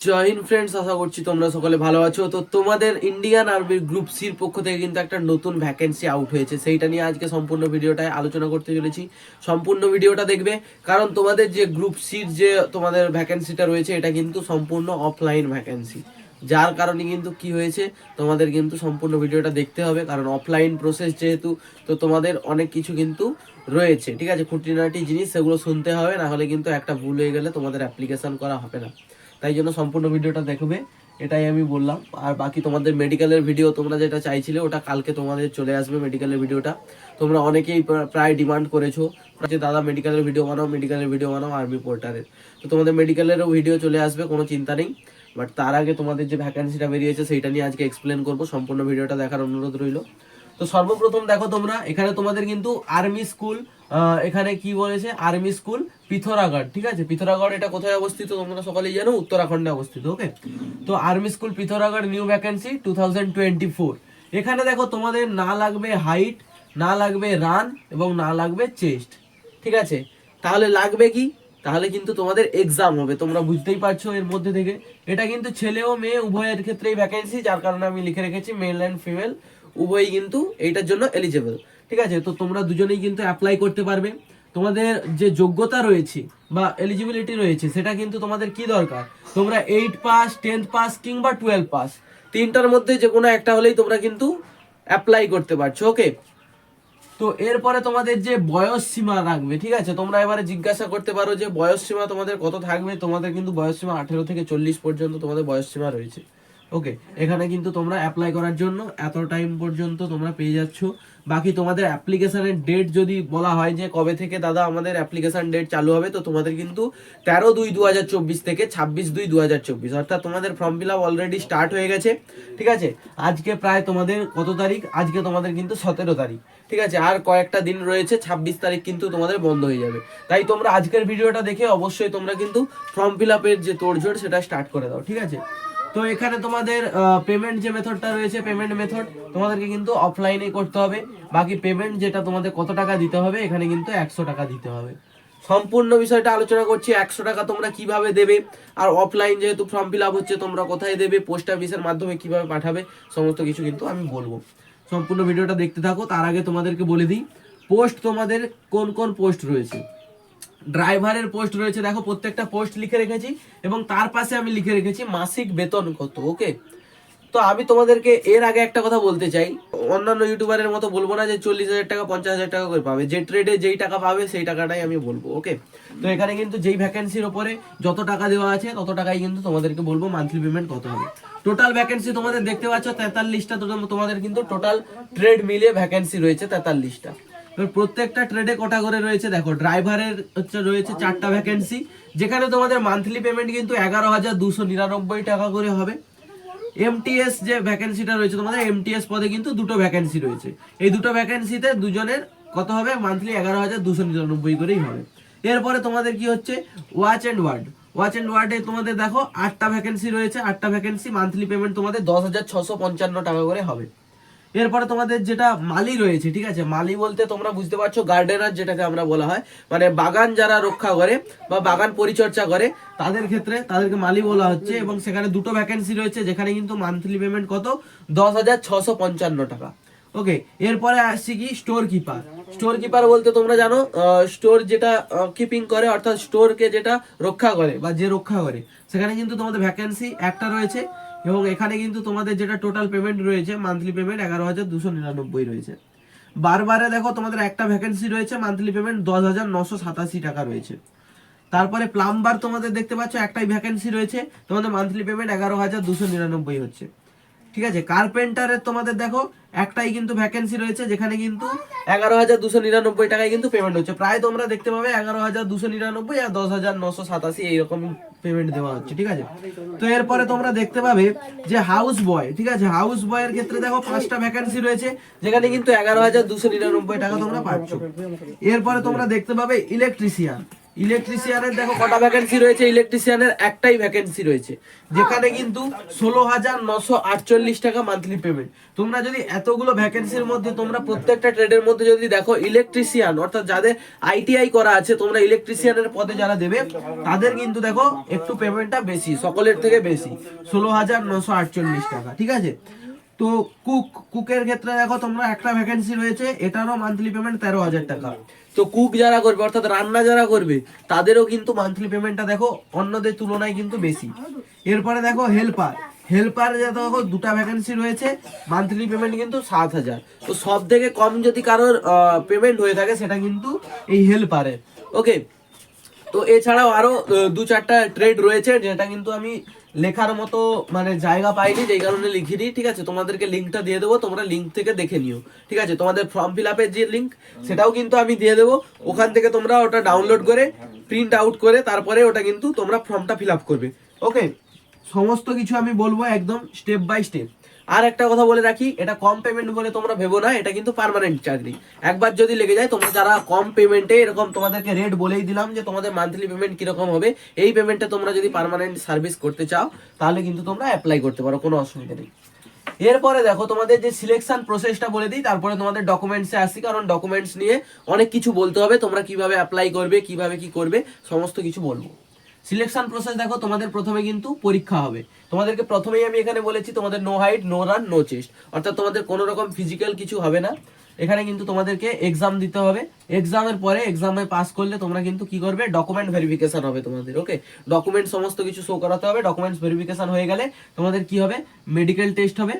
জয় friends আশা করছি তোমরা সকলে ভালো আছো। তো তোমাদের ইন্ডিয়ান আর্মির গ্রুপ সির পক্ষ থেকে কিন্তু একটা নতুন ভ্যাকেন্সি আউট হয়েছে। সেইটা নিয়ে আজকে সম্পূর্ণ ভিডিওটায় আলোচনা করতে চলেছি। সম্পূর্ণ ভিডিওটা দেখবে, কারণ তোমাদের যে গ্রুপ সির যে তোমাদের ভ্যাকেন্সিটা রয়েছে, এটা কিন্তু সম্পূর্ণ অফলাইন ভ্যাকেন্সি যার কারণে কিন্তু কি হয়েছে, তোমাদের কিন্তু সম্পূর্ণ ভিডিওটা দেখতে হবে, কারণ অফলাইন প্রসেস যেহেতু, তো তোমাদের অনেক কিছু কিন্তু রয়েছে। ঠিক আছে, খুঁটিনাটি জিনিস, সেগুলো শুনতে হবে, না হলে কিন্তু একটা ভুল হয়ে গেলে তোমাদের অ্যাপ্লিকেশন করা হবে না। তাই জন্য সম্পূর্ণ ভিডিওটা দেখবে, এটাই আমি বললাম। আর বাকি তোমাদের মেডিকেলের ভিডিও তোমরা যেটা চাইছিলে, ওটা কালকে তোমাদের চলে আসবে মেডিকেলের ভিডিওটা তোমরা অনেকেই প্রায় ডিমান্ড করেছ। যে দাদা মেডিকেলের ভিডিও বানাও মেডিকেলের ভিডিও বানাও আর্মি পোর্টারের তো তোমাদের মেডিকেলেরও ভিডিও চলে আসবে, কোনো চিন্তা নেই। বাট তার আগে তোমাদের যে ভ্যাকান্সিটা বেরিয়েছে, সেইটা নিয়ে আজকে এক্সপ্লেন করব। সম্পূর্ণ ভিডিওটা দেখার অনুরোধ রইল। তো সর্বপ্রথম দেখো তোমরা, এখানে তোমাদের কিন্তু আর্মি স্কুল এখানে কি বলেছে? আর্মি স্কুল পিথোরাগড় ঠিক আছে? পিথোরাগড় এটা কোথায় অবস্থিত তোমরা সকলেই জানো? উত্তরাখণ্ডে অবস্থিত ওকে তো army school Pithoragarh new vacancy two এখানে দেখো তোমাদের না লাগবে হাইট না লাগবে রান এবং না লাগবে চেস্ট ঠিক আছে? তাহলে লাগবে কি? তাহলে কিন্তু তোমাদের এক্সাম হবে, তোমরা বুঝতেই পারছ এর মধ্যে থেকে। এটা কিন্তু ছেলে ও মেয়ে উভয়ের ক্ষেত্রেই ভ্যাকেন্সি যার কারণে আমি লিখে রেখেছি মেল অ্যান্ড ফিমেল উভয়ই কিন্তু এইটার জন্য এলিজেবল ঠিক আছে? তো তোমরা দুজনেই কিন্তু অ্যাপ্লাই করতে পারবে। তোমাদের যে যোগ্যতা রয়েছে বা এলিজিবিলিটি রয়েছে, সেটা কিন্তু তোমাদের কি দরকার? তোমরা এইট পাস টেন্থ পাস কিংবা টুয়েলভ পাস তিনটার মধ্যে যে কোনো একটা হলেই তোমরা কিন্তু অ্যাপ্লাই করতে পারছ ওকে তো এরপরে তোমাদের যে বয়স সীমা রাখবে ঠিক আছে? তোমরা এবারে জিজ্ঞাসা করতে পারো যে বয়স সীমা তোমাদের কত থাকবে? তোমাদের কিন্তু বয়স সীমা আঠেরো থেকে চল্লিশ পর্যন্ত তোমাদের বয়স সীমা রয়েছে। ওকে এখানে কিন্তু তোমরা অ্যাপ্লাই করার জন্য এত টাইম পর্যন্ত তোমরা পেয়ে যাচ্ছ। বাকি তোমাদের অ্যাপ্লিকেশনের ডেট যদি বলা হয় যে কবে থেকে দাদা আমাদের অ্যাপ্লিকেশন ডেট চালু হবে, তো তোমাদের কিন্তু তেরো দুই দু চব্বিশ থেকে ছাব্বিশ দুই দু চব্বিশ, অর্থাৎ তোমাদের form fill up already start হয়ে গেছে। ঠিক আছে? আজকে প্রায় তোমাদের কত তারিখ? আজকে তোমাদের কিন্তু সতেরো তারিখ। ঠিক আছে? আর কয়েকটা দিন রয়েছে, ছাব্বিশ তারিখ কিন্তু তোমাদের বন্ধ হয়ে যাবে। তাই তোমরা আজকের ভিডিওটা দেখে অবশ্যই তোমরা কিন্তু ফর্ম ফিল আপের যে তোড়জোড়, সেটা স্টার্ট করে দাও। ঠিক আছে? তো এখানে তোমাদের পেমেন্ট যে মেথডটা রয়েছে পেমেন্ট মেথড তোমাদেরকে কিন্তু অফলাইনে করতে হবে। বাকি পেমেন্ট যেটা তোমাদের কত টাকা দিতে হবে, এখানে কিন্তু একশো টাকা দিতে হবে। সম্পূর্ণ বিষয়টা আলোচনা করছি, একশো টাকা তোমরা কীভাবে দেবে, আর অফলাইন যেহেতু ফর্ম ফিল আপ হচ্ছে, তোমরা কোথায় দেবে পোস্ট অফিসের মাধ্যমে কীভাবে পাঠাবে, সমস্ত কিছু কিন্তু আমি বলব। সম্পূর্ণ ভিডিওটা দেখতে থাকো, তার আগে তোমাদেরকে বলে দিই পোস্ট তোমাদের কোন কোন পোস্ট রয়েছে? ড্রাইভারের পোস্ট রয়েছে, দেখো প্রত্যেকটা পোস্ট লিখে রেখেছি এবং তার পাশে আমি লিখে রেখেছি মাসিক বেতন কত, ওকে? তো আমি তোমাদেরকে এর আগে একটা কথা বলতে চাই। অন্যান্য ইউটিউবারের মতো বলব না যে চল্লিশ হাজার টাকা, পঞ্চাশ হাজার টাকা করে পাবে। যে ট্রেডে যেই টাকা পাবে, সেই টাকাটাই আমি বলব, ওকে? তো এখানে কিন্তু যেই ভ্যাকেন্সির ওপরে যত টাকা দেওয়া আছে, তত টাকাই কিন্তু তোমাদেরকে বলব মান্থলি পেমেন্ট কত হবে। টোটাল ভ্যাকেন্সি তোমাদের দেখতে পাচ্ছ তেতাল্লিশটা তোমাদের কিন্তু টোটাল ট্রেড মিলিয়ে ভ্যাকেন্সি রয়েছে তেতাল্লিশটা। প্রত্যেকটা ট্রেডে কটা করে রয়েছে, দেখো ড্রাইভারের হচ্ছে রয়েছে চারটা ভ্যাকেন্সি যেখানে তোমাদের মান্থলি পেমেন্ট কিন্তু এগারো হাজার দুশো নিরানব্বই টাকা করে হবে। এমটিএস যে ভ্যাকেন্সিটা রয়েছে, তোমাদের এমটিএস পদে কিন্তু দুটো ভ্যাকেন্সি রয়েছে। এই দুটো ভ্যাকেন্সিতে দুজনের কত হবে? মান্থলি এগারো হাজার দুশো নিরানব্বই করেই হবে। এরপরে তোমাদের কি হচ্ছে? Watch and ward watch and ওয়ার্ডে তোমাদের দেখো, আটটা ভ্যাকেন্সি রয়েছে, আটটা ভ্যাকেন্সি মান্থলি পেমেন্ট তোমাদের দশ হাজার ছশো পঞ্চান্ন টাকা করে হবে। এরপরে তোমাদের যেটা মালি রয়েছে, ঠিক আছে? মালি বলতে তোমরা বুঝতে পারছ গার্ডেনার যেটাকে আমরা বলা হয়। মানে বাগান যারা রক্ষা করে বা বাগান পরিচর্যা করে, তাদের ক্ষেত্রে তাদেরকে মালি বলা হচ্ছে এবং সেখানে দুটো ভ্যাকেন্সি রয়েছে, যেখানে কিন্তু মান্থলি পেমেন্ট কত? দশ হাজার ছশো পঞ্চান্ন টাকা। ওকে এরপরে আসছি কি? স্টোর কিপার স্টোর কিপার বলতে তোমরা জানো স্টোর যেটা কিপিং করে, অর্থাৎ স্টোরকে যেটা রক্ষা করে বা যে রক্ষা করে, সেখানে কিন্তু তোমাদের ভ্যাকেন্সি একটা রয়েছে। এবং এখানে কিন্তু তোমাদের যেটা টোটাল পেমেন্ট রয়েছে মান্থলি পেমেন্ট এগারো হাজার দুশো নিরানব্বই রয়েছে। বারবারে দেখো তোমাদের একটা ভ্যাকেন্সি রয়েছে মান্থলি পেমেন্ট দশ হাজার নশো সাতাশি টাকা রয়েছে। তারপরে প্লাম্বার তোমাদের দেখতে পাচ্ছ একটাই ভ্যাকেন্সি রয়েছে, তোমাদের মান্থলি পেমেন্ট এগারো হাজার দুশো নিরানব্বই হচ্ছে। ঠিক আছে? কার্পেন্টারের তোমাদের দেখো, একটাই কিন্তু ভ্যাকেন্সি রয়েছে, যেখানে কিন্তু এগারো হাজার দুশো নিরানব্বই টাকায় কিন্তু পেমেন্ট হচ্ছে। প্রায় তোমরা দেখতে পাবে এগারো হাজার দুশো নিরানব্বই আর দশ হাজার নশো সাতাশি এইরকম পেমেন্ট দেওয়া হচ্ছে, ঠিক আছে? তো এরপরে তোমরা দেখতে পাবে যে হাউস বয় ঠিক আছে? হাউস বয়ের ক্ষেত্রে দেখো পাঁচটা ভ্যাকেন্সি রয়েছে, যেখানে কিন্তু এগারো হাজার দুশো নিরানব্বই টাকা তোমরা পাচ্ছ। এরপরে তোমরা দেখতে পাবে ইলেকট্রিশিয়ান ইলেকট্রিশিয়ানের দেখো কটা ভ্যাকেন্সি রয়েছে ইলেকট্রিশিয়ানের একটাই ভ্যাকেন্সি রয়েছে। যেখানে কিন্তু ষোলো হাজার নশো আটচল্লিশ টাকা মান্থলি পেমেন্ট তোমরা যদি এতগুলো ভ্যাকেন্সির মধ্যে, তোমরা প্রত্যেকটা ট্রেডের মধ্যে যদি দেখো ইলেকট্রিশিয়ান অর্থাৎ যাদের আইটিআই করা আছে, তোমরা ইলেকট্রিশিয়ানের পদে যারা দেবে, তাদের কিন্তু দেখো একটু পেমেন্টটা বেশি, সকলের থেকে বেশি, ষোলো হাজার নশো আটচল্লিশ টাকা, ঠিক আছে? তো কুক কুকের ক্ষেত্রে দেখো তোমরা একটা ভ্যাকেন্সি রয়েছে, এটারও মান্থলি পেমেন্ট তেরো হাজার টাকা। তো কুক যারা করবে, অর্থাৎ রান্না যারা করবে, তাদেরও কিন্তু মান্থলি পেমেন্টটা দেখো অন্যদের তুলনায় কিন্তু বেশি। এরপরে দেখো হেল্পার হেল্পার দেখো দুটা ভ্যাকেন্সি রয়েছে মান্থলি পেমেন্ট কিন্তু সাত হাজার। তো সব থেকে কম যদি কারোর পেমেন্ট হয়ে থাকে, সেটা কিন্তু এই হেল্পারের ওকে তো এছাড়াও আরও দু চারটা ট্রেড রয়েছে, যেটা কিন্তু আমি লেখার মতো মানে জায়গা পাইনি, যেই কারণে লিখিনি, ঠিক আছে? তোমাদেরকে লিঙ্কটা দিয়ে দেবো, তোমরা লিঙ্ক থেকে দেখে নিও, ঠিক আছে? তোমাদের ফর্ম ফিল আপের যে লিঙ্ক সেটাও কিন্তু আমি দিয়ে দেবো। ওখান থেকে তোমরা ওটা ডাউনলোড করে প্রিন্ট আউট করে, তারপরে ওটা কিন্তু তোমরা ফর্মটা ফিল আপ করবে ওকে সমস্ত কিছু আমি বলব একদম স্টেপ বাই স্টেপ আর একটা কথা বলে রাখি, এটা কম পেমেন্ট বলে তোমরা ভেবো না, এটা কিন্তু পারমানেন্ট চাকরি একবার যদি লেগে যায়, তোমরা যারা কম পেমেন্টে এরকম তোমাদেরকে রেট বলেই দিলাম যে তোমাদের মান্থলি পেমেন্ট কীরকম হবে, এই পেমেন্টে তোমরা যদি পারমানেন্ট সার্ভিস করতে চাও, তাহলে কিন্তু তোমরা অ্যাপ্লাই করতে পারো, কোনো অসুবিধা নেই। এরপরে দেখো, তোমাদের যে সিলেকশন প্রসেসটা বলে দিই, তারপরে তোমাদের ডকুমেন্টসে আসি, কারণ ডকুমেন্টস নিয়ে অনেক কিছু বলতে হবে, তোমরা কীভাবে অ্যাপ্লাই করবে, কীভাবে কি করবে, সমস্ত কিছু বলব। সিলেকশন প্রসেস দেখো, তোমাদের প্রথমে কিন্তু পরীক্ষা হবে। তোমাদেরকে প্রথমেই আমি এখানে বলেছি, তোমাদের no height no run no chest অর্থাৎ তোমাদের কোনো রকম ফিজিক্যাল কিছু হবে না। এখানে কিন্তু তোমাদেরকে এক্সাম দিতে হবে। এক্সামের পরে এক্সামে পাস করলে তোমরা কিন্তু কি করবে? ডকুমেন্ট ভেরিফিকেশন হবে তোমাদের ওকে ডকুমেন্ট সমস্ত কিছু শো করাতে হবে। ডকুমেন্টস ভেরিফিকেশন হয়ে গেলে তোমাদের কি হবে? মেডিকেল টেস্ট হবে,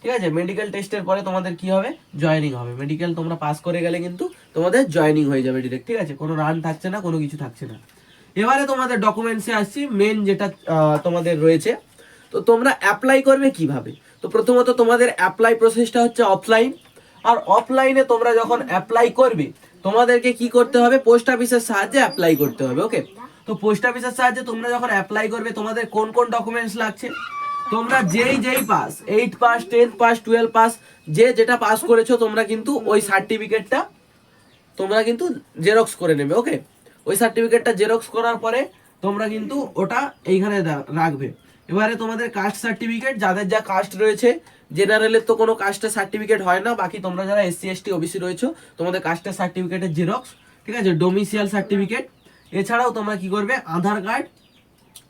ঠিক আছে? মেডিকেল টেস্টের পরে তোমাদের কি হবে? জয়েনিং হবে। মেডিকেল তোমরা পাস করে গেলে কিন্তু তোমাদের জয়েনিং হয়ে যাবে ডিরেক্ট ঠিক আছে? কোনো রান থাকছে না, কোনো কিছু থাকছে না। এবারে তোমাদের ডকুমেন্টসে আসছি মেন যেটা তোমাদের রয়েছে। তো তোমরা অ্যাপ্লাই করবে কীভাবে? তো প্রথমত তোমাদের অ্যাপ্লাই প্রসেসটা হচ্ছে অফলাইন আর অফলাইনে তোমরা যখন অ্যাপ্লাই করবে, তোমাদেরকে কি করতে হবে? পোস্ট অফিসের সাহায্যে অ্যাপ্লাই করতে হবে ওকে তো পোস্ট অফিসের সাহায্যে তোমরা যখন অ্যাপ্লাই করবে, তোমাদের কোন কোন ডকুমেন্টস লাগছে? তোমরা যেই যেই pass eight pass ten pass twelve pass যে যেটা পাস করেছ, তোমরা কিন্তু ওই সার্টিফিকেটটা তোমরা কিন্তু জেরক্স করে নেবে ওকে ওই সার্টিফিকেটটা জেরক্স করার পরে তোমরা কিন্তু ওটা এইখানে রাখবে। এবারে তোমাদের কাস্ট সার্টিফিকেট যাদের যা কাস্ট রয়েছে জেনারেলের তো কোনো কাস্টের সার্টিফিকেট হয় না, বাকি তোমরা যারা এসসি এসটি ওবিসি রয়েছো, তোমাদের কাস্টের সার্টিফিকেটের জেরক্স ঠিক আছে? ডোমিসিয়াল সার্টিফিকেট এছাড়াও তোমরা কি করবে? আধার কার্ড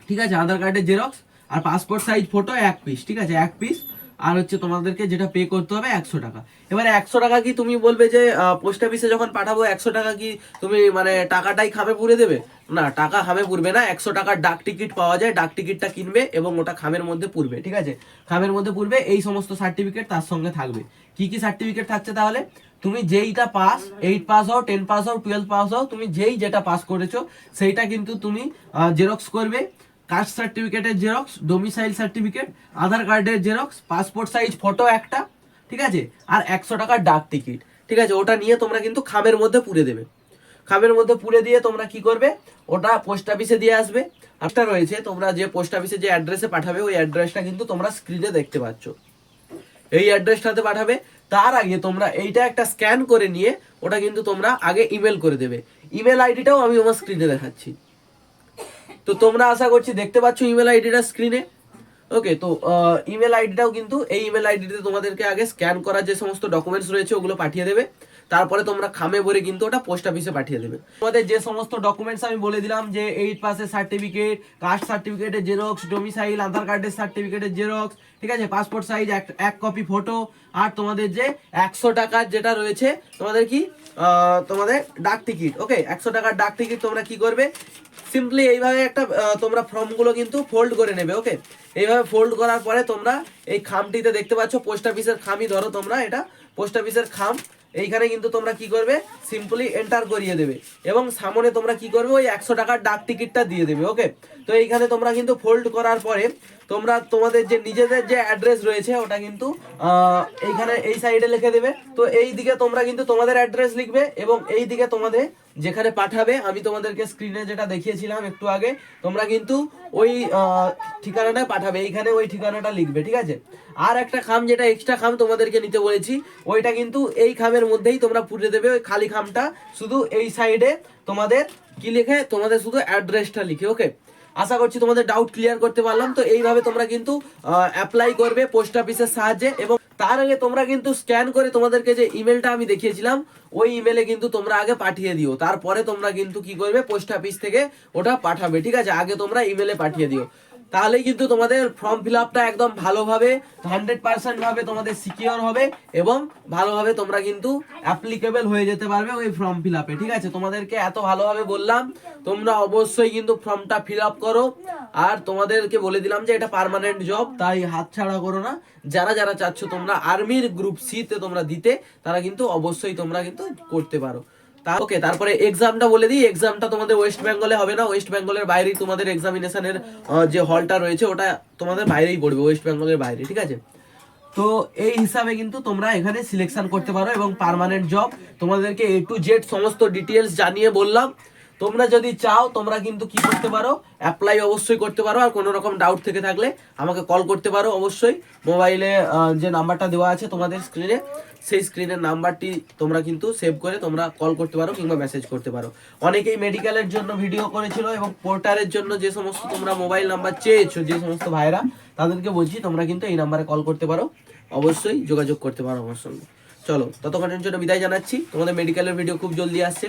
ঠিক আছে? আধার কার্ডের জেরক্স আর পাসপোর্ট সাইজ ফটো এক পিস ঠিক আছে? এক পিস আর হচ্ছে তোমাদেরকে যেটা পে করতে হবে একশো টাকা। এবারে একশো টাকা কি তুমি বলবে যে পোস্ট অফিসে যখন পাঠাবো, একশো টাকা কি তুমি মানে টাকাটাই খামে পুরে দেবে? না, টাকা খামে পুরবে না, একশো টাকার ডাক টিকিট পাওয়া যায়, ডাক টিকিটটা কিনবে এবং ওটা খামের মধ্যে পুরবে ঠিক আছে? খামের মধ্যে পুরবে এই সমস্ত সার্টিফিকেট তার সঙ্গে থাকবে। কি কি সার্টিফিকেট থাকছে তাহলে? তুমি যেইটা পাস এইট পাস হও টেন পাস হও টুয়েলভ পাস হও, তুমি যেই যেটা পাস করেছ, সেইটা কিন্তু তুমি জেরক্স করবে। কাস্ট সার্টিফিকেটের জেরক্স ডোমিসাইল সার্টিফিকেট আধার কার্ডের জেরক্স পাসপোর্ট সাইজ ফটো একটা, ঠিক আছে? আর একশো টাকার ডাক টিকিট ঠিক আছে? ওটা নিয়ে তোমরা কিন্তু খামের মধ্যে পুরে দেবে। খামের মধ্যে পুরে দিয়ে তোমরা কি করবে? ওটা পোস্ট অফিসে দিয়ে আসবে। একটা রয়েছে, তোমরা যে পোস্ট অফিসে যে অ্যাড্রেসে পাঠাবে, ওই অ্যাড্রেসটা কিন্তু তোমরা স্ক্রিনে দেখতে পাচ্ছ। এই অ্যাড্রেসটাতে পাঠাবে। তার আগে তোমরা এইটা একটা স্ক্যান করে নিয়ে, ওটা কিন্তু তোমরা আগে ইমেল করে দেবে। ইমেল আইডিটাও আমি আমার স্ক্রিনে দেখাচ্ছি। তো তোমরা আশা করছি দেখতে পাচ্ছ ইমেল আইডিটা স্ক্রিনে ওকে তো ইমেল আইডিটাও কিন্তু এই ইমেল আইডিতে তোমাদেরকে আগে স্ক্যান করার যে সমস্ত ডকুমেন্টস রয়েছে, ওগুলো পাঠিয়ে দেবে। তারপরে তোমরা খামে ভরে কিন্তু ওটা পোস্ট অফিসে পাঠিয়ে দেবে। তোমাদের যে সমস্ত ডকুমেন্টস আমি বলে দিলাম, যে এইট পাসের সার্টিফিকেট কাস্ট সার্টিফিকেটের জেরক্স ডোমিসাইল আধার কার্ডের সার্টিফিকেটের জেরক্স ঠিক আছে? পাসপোর্ট সাইজ এক কপি ফটো আর তোমাদের যে একশো টাকার যেটা রয়েছে, তোমাদের কি? তোমাদের ডাক টিকিট ওকে একশো টাকার ডাক টিকিট তোমরা কি করবে? সিম্পলি এইভাবে একটা তোমরা ফর্মগুলো কিন্তু ফোল্ড করে নেবে ওকে এইভাবে ফোল্ড করার পরে তোমরা এই খামটিতে দেখতে পাচ্ছ পোস্ট অফিসের খামই ধরো তোমরা, এটা পোস্ট অফিসের খাম এইখানে কিন্তু তোমরা কি করবে? সিম্পলি এন্টার করিয়ে দেবে। এবং সামনে তোমরা কি করবে? ওই একশো টাকার ডাক টিকিটটা দিয়ে দেবে ওকে তো এইখানে তোমরা কিন্তু ফোল্ড করার পরে তোমরা তোমাদের যে নিজেদের যে অ্যাড্রেস রয়েছে, ওটা কিন্তু এইখানে এই সাইডে লিখে দেবে। তো এই দিকে তোমরা কিন্তু তোমাদের অ্যাড্রেস লিখবে এবং এই দিকে তোমাদের যেখানে পাঠাবে আমি তোমাদেরকে স্ক্রিনে যেটা দেখিয়েছিলাম একটু আগে তোমরা কিন্তু ওই আহ, ঠিকানাটায় পাঠাবে এইখানে ওই ঠিকানাটা লিখবে ঠিক আছে? আর একটা খাম যেটা এক্সট্রা খাম তোমাদেরকে নিতে বলেছি ওইটা কিন্তু এই খামের মধ্যেই তোমরা পুড়ে দেবে ওই খালি খামটা শুধু এই সাইডে তোমাদের কি লিখে তোমাদের শুধু অ্যাড্রেসটা লিখে ওকে আশা করছি তোমাদের ডাউট ক্লিয়ার করতে পারলাম তো এইভাবে তোমরা কিন্তু অ্যাপ্লাই করবে পোস্ট অফিসের সাহায্যে এবং তার আগে তোমরা কিন্তু স্ক্যান করে তোমাদেরকে যে ইমেলটা আমি দেখিয়েছিলাম, ওই ইমেলে কিন্তু তোমরা আগে পাঠিয়ে দিও। তারপরে তোমরা কিন্তু কি করবে পোস্ট অফিস থেকে ওটা পাঠাবে। ঠিক আছে? আগে তোমরা ইমেলে পাঠিয়ে দিও। তাহলেই কিন্তু তোমাদের ফর্ম ফিল আপটা একদম ভালোভাবে হান্ড্রেড পার্সেন্ট ভাবে তোমাদের সিকিওর হবে এবং ভালোভাবে তোমরা কিন্তু অ্যাপ্লিকেবল হয়ে যেতে পারবে ওই ফর্ম ফিল আপে ঠিক আছে? তোমাদেরকে এত ভালোভাবে বললাম, তোমরা অবশ্যই কিন্তু ফর্মটা ফিল আপ করো। আর তোমাদেরকে বলে দিলাম যে এটা পার্মানেন্ট জব তাই হাত ছাড়া করো না। যারা যারা চাচ্ছ তোমরা আর্মির গ্রুপ সিতে তোমরা দিতে, তারা কিন্তু অবশ্যই তোমরা কিন্তু করতে পারো। তা ওকে তারপরে এক্সামটা বলে দিই। এক্সামটা তোমাদের ওয়েস্ট বেঙ্গলে হবে না। ওয়েস্ট বেঙ্গলের বাইরেই তোমাদের এক্সামিনেশনের যে হলটা রয়েছে, ওটা তোমাদের বাইরেই পড়বে ওয়েস্ট বেঙ্গলের বাইরে, ঠিক আছে? তো এই হিসাবে কিন্তু তোমরা এখানে সিলেকশন করতে পারো এবং পার্মানেন্ট জব তোমাদেরকে এ টু জেড সমস্ত ডিটেলস জানিয়ে বললাম। তোমরা যদি চাও, তোমরা কিন্তু কি করতে পারো? অ্যাপ্লাই অবশ্যই করতে পারো, আর কোনো রকম ডাউট থেকে থাকলে আমাকে কল করতে পারো অবশ্যই। মোবাইলে যে নাম্বারটা দেওয়া আছে তোমাদের স্ক্রিনে সেই স্ক্রিনের নাম্বারটি তোমরা কিন্তু সেভ করে তোমরা কল করতে পারো কিংবা মেসেজ করতে পারো। অনেকেই মেডিকেলের জন্য ভিডিও করেছিল এবং পোর্টারের জন্য যে সমস্ত তোমরা মোবাইল নাম্বার চেয়েছো, যে সমস্ত ভাইরা তাদেরকে বলছি, তোমরা কিন্তু এই নাম্বারে কল করতে পারো। অবশ্যই যোগাযোগ করতে পারো আমার সঙ্গে। চলো, ততক্ষণের জন্য বিদায় জানাচ্ছি। তোমাদের মেডিকেলের ভিডিও খুব জলদি আসছে।